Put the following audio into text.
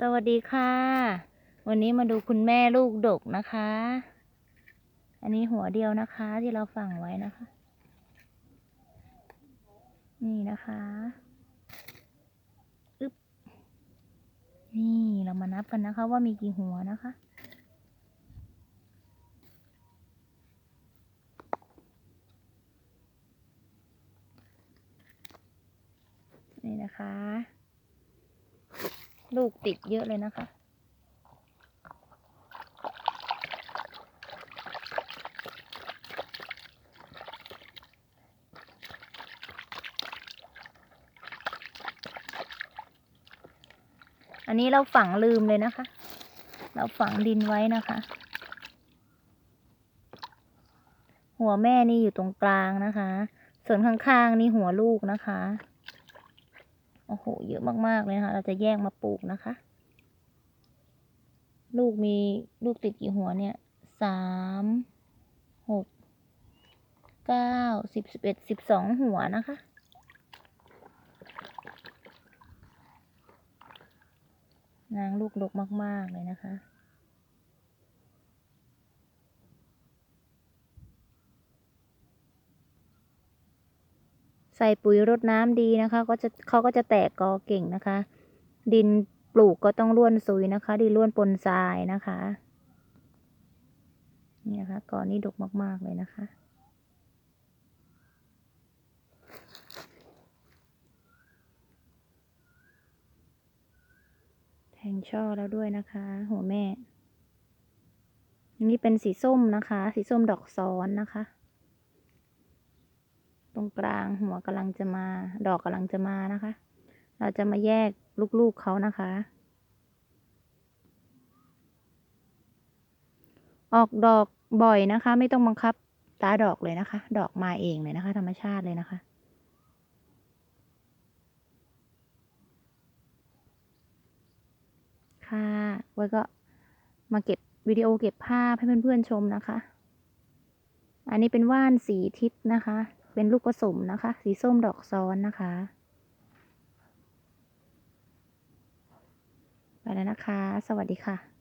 สวัสดีค่ะ วันนี้มาดูคุณแม่ลูกดกนะคะ อันนี้หัวเดียวนะคะ ที่เราฝังไว้นะคะ นี่นะคะอึ๊บนี่เรามานับกันนะคะ ว่ามีกี่หัวนะคะนี่นะคะ ลูกติดเยอะเลยนะคะ อันนี้เราฝังลืมเลยนะคะ เราฝังดินไว้นะคะ หัวแม่นี่อยู่ตรงกลางนะคะ ส่วนข้างๆนี่หัวลูกนะคะ โอ้โห เยอะมากๆเลยนะคะ เราจะแยกมาปลูกนะคะ ลูกมีลูกติดกี่หัวเนี่ยสามหกเก้าสิบสิบเอ็ดสิบสองหัวนะคะ นางลูกดกมาก ๆ เลยนะคะ ใส่ปุ๋ยรดน้ำดีนะคะ ก็จะเขาก็จะแตกกอเก่งนะคะ ดินปลูกก็ต้องร่วนซุยนะคะ ดินร่วนปนทรายนะคะนี่นะคะกอนี้ดกมากๆเลยนะคะ แทงช่อแล้วด้วยนะคะ หัวแม่นนี้เป็นสีส้มนะคะ สีส้มดอกซ้อนนะคะ ตรงกลางหัวกำลังจะมา ดอกกำลังจะมานะคะ เราจะมาแยกลูกๆเขานะคะ ออกดอกบ่อยนะคะ ไม่ต้องบังคับตาดอกเลยนะคะ ดอกมาเองเลยนะคะ ธรรมชาติเลยนะคะค่ะไว้ก็มาเก็บวิดีโอเก็บภาพให้เพื่อนๆชมนะคะ อันนี้เป็นว่านสีทิศนะคะ เป็นลูกผสมนะคะ สีส้มดอกซ้อนนะคะ ไปแล้วนะคะ สวัสดีค่ะ